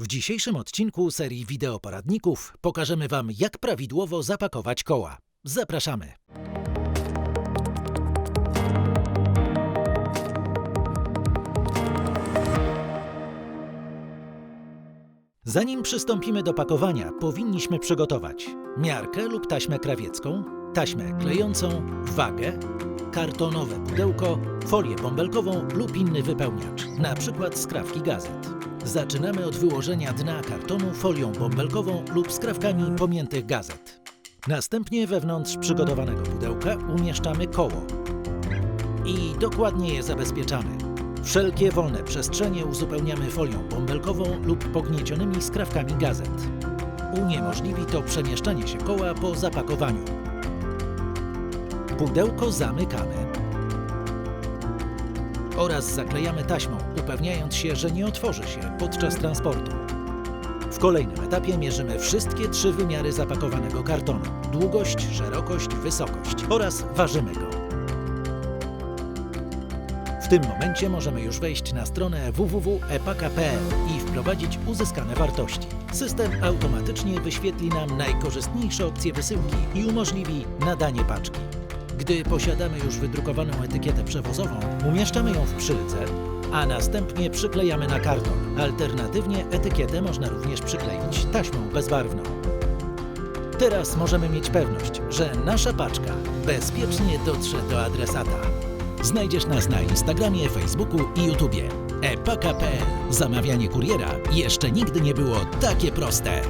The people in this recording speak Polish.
W dzisiejszym odcinku serii wideoporadników pokażemy Wam, jak prawidłowo zapakować koła. Zapraszamy! Zanim przystąpimy do pakowania, powinniśmy przygotować miarkę lub taśmę krawiecką, taśmę klejącą, wagę, kartonowe pudełko, folię bąbelkową lub inny wypełniacz, przykład skrawki gazet. Zaczynamy od wyłożenia dna kartonu folią bąbelkową lub skrawkami pomiętych gazet. Następnie wewnątrz przygotowanego pudełka umieszczamy koło i dokładnie je zabezpieczamy. Wszelkie wolne przestrzenie uzupełniamy folią bąbelkową lub pogniecionymi skrawkami gazet. Uniemożliwi to przemieszczanie się koła po zapakowaniu. Pudełko zamykamy oraz zaklejamy taśmą, upewniając się, że nie otworzy się podczas transportu. W kolejnym etapie mierzymy wszystkie trzy wymiary zapakowanego kartonu: długość, szerokość, wysokość oraz ważymy go. W tym momencie możemy już wejść na stronę www.epaka.pl i wprowadzić uzyskane wartości. System automatycznie wyświetli nam najkorzystniejsze opcje wysyłki i umożliwi nadanie paczki. Gdy posiadamy już wydrukowaną etykietę przewozową, umieszczamy ją w przyldze, a następnie przyklejamy na karton. Alternatywnie etykietę można również przykleić taśmą bezbarwną. Teraz możemy mieć pewność, że nasza paczka bezpiecznie dotrze do adresata. Znajdziesz nas na Instagramie, Facebooku i YouTubie. epaka.pl Zamawianie kuriera jeszcze nigdy nie było takie proste.